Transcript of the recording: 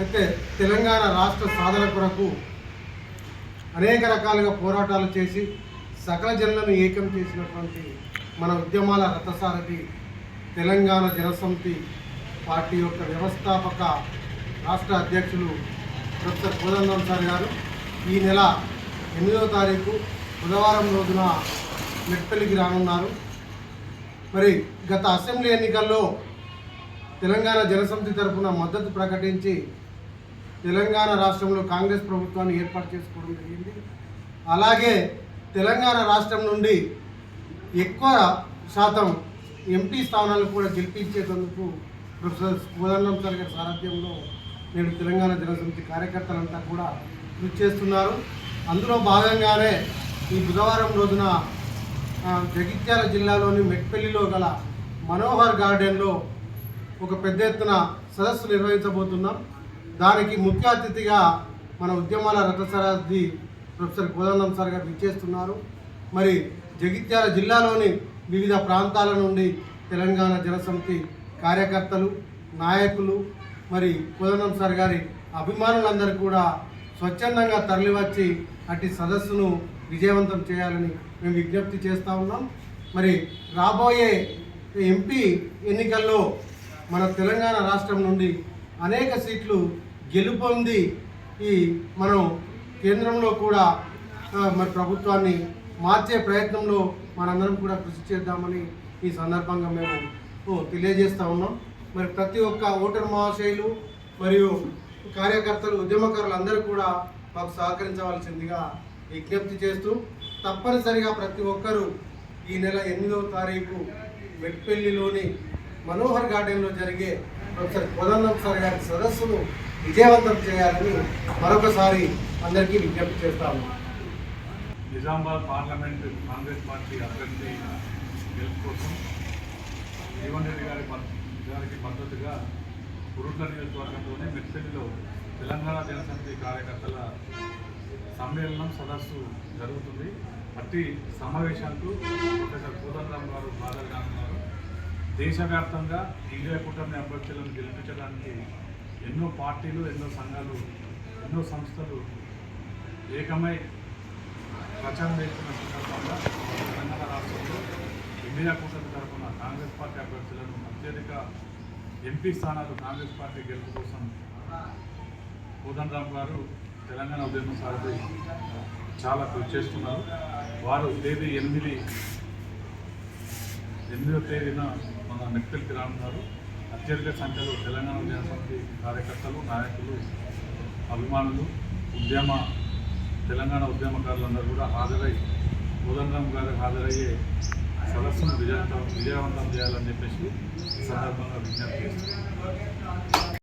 అయితే తెలంగాణ రాష్ట్ర సాధన కొరకు అనేక రకాలుగా పోరాటాలు చేసి సకల జనులను ఏకం చేసినటువంటి మన ఉద్యమాల రథసారథి తెలంగాణ జనసమితి పార్టీ యొక్క వ్యవస్థాపక రాష్ట్ర అధ్యక్షులు ప్రొఫెసర్ కోదండం సార్ గారు. ఈ నెల ఎనిమిదవ తారీఖు బుధవారం రోజున మెట్పల్లికి రానున్నారు. మరి గత అసెంబ్లీ ఎన్నికల్లో తెలంగాణ జనసమితి తరఫున మద్దతు ప్రకటించి తెలంగాణ రాష్ట్రంలో కాంగ్రెస్ ప్రభుత్వాన్ని ఏర్పాటు చేసుకోవడం జరిగింది. అలాగే తెలంగాణ రాష్ట్రం నుండి ఎక్కువ శాతం ఎంపీ స్థానాలు కూడా గెలిపించేందుకు ప్రొఫెసర్ కోదండం సార్ గారి సారథ్యంలో నేడు తెలంగాణ జనసమితి కార్యకర్తలంతా కూడా కృషి చేస్తున్నారు. అందులో భాగంగానే ఈ బుధవారం రోజున జగిత్యాల జిల్లాలోని మెట్పల్లిలో గల మనోహర్ గార్డెన్లో ఒక పెద్ద ఎత్తున సదస్సు నిర్వహించబోతున్నాం. దానికి ముఖ్య అతిథిగా మన ఉద్యమాల రథసారథి ప్రొఫెసర్ కోదండం సార్ గారు విచ్చేస్తున్నారు. మరి జగిత్యాల జిల్లాలోని వివిధ ప్రాంతాల నుండి తెలంగాణ జనసమితి కార్యకర్తలు నాయకులు మరి కోదండం సార్ గారి అభిమానులందరూ కూడా స్వచ్ఛందంగా తరలివచ్చి అట్టి సదస్సును విజయవంతం చేయాలని మేము విజ్ఞప్తి చేస్తూ ఉన్నాం. మరి రాబోయే ఎంపీ ఎన్నికల్లో మన తెలంగాణ రాష్ట్రం నుండి అనేక సీట్లు గెలుపొంది ఈ మనం కేంద్రంలో కూడా మరి ప్రభుత్వాన్ని మార్చే ప్రయత్నంలో మనందరం కూడా కృషి చేద్దామని ఈ సందర్భంగా మేము తెలియజేస్తూ ఉన్నాం. మరి ప్రతి ఒక్క ఓటర్ మహాశైలు మరియు కార్యకర్తలు ఉద్యమకారులు అందరూ కూడా మాకు సహకరించవలసిందిగా విజ్ఞప్తి చేస్తూ తప్పనిసరిగా ప్రతి ఒక్కరూ ఈ నెల ఎనిమిదవ తారీఖు వెట్పెల్లిలోని మనోహర్ గార్డెన్లో జరిగే ప్రొఫెసర్ కోదండం సార్ గారి సదస్సును విజయవంతం చేయాలని మరొకసారి అందరికీ విజ్ఞప్తి చేస్తాము. నిజామాబాద్ పార్లమెంట్ కాంగ్రెస్ పార్టీ అభ్యర్థి గెలుపు కోసం జీవన్ రెడ్డి గారి గారికి మద్దతుగా కురుట్ల నియోజకవర్గంలోనే మెట్పల్లిలో తెలంగాణ జనసమితి కార్యకర్తల సమ్మేళనం సదస్సు జరుగుతుంది. అట్టి సమావేశాలకు ప్రొఫెసర్ కోదండరామ్ గారు హాజరు కానున్నారు దేశవ్యాప్తంగా ఇండియా కూటమి అభ్యర్థులను గెలిపించడానికి ఎన్నో పార్టీలు ఎన్నో సంఘాలు ఎన్నో సంస్థలు ఏకమై ప్రచారం చేస్తున్న సందర్భంగా తెలంగాణ రాష్ట్రంలో ఇండియా కూటమి తరఫున కాంగ్రెస్ పార్టీ అభ్యర్థులను అత్యధిక ఎంపీ స్థానాలు కాంగ్రెస్ పార్టీ గెలుపు కోసం కోదండరామ్ గారు తెలంగాణ ఉద్యమ సారథి చాలా కృషి చేస్తున్నారు. వారు తేదీ ఎనిమిది ఎనిమిదో తేదీన మన మెట్పల్లికి రానున్నారు అత్యధిక సంఖ్యలో తెలంగాణ జనసమితి కార్యకర్తలు నాయకులు అభిమానులు ఉద్యమ తెలంగాణ ఉద్యమకారులందరూ కూడా హాజరై కోదండరామ్ గారు హాజరయ్యే సదస్సును విజయవంతం విజయవంతం చేయాలని చెప్పేసి సందర్భంగా విజ్ఞప్తి చేస్తున్నాను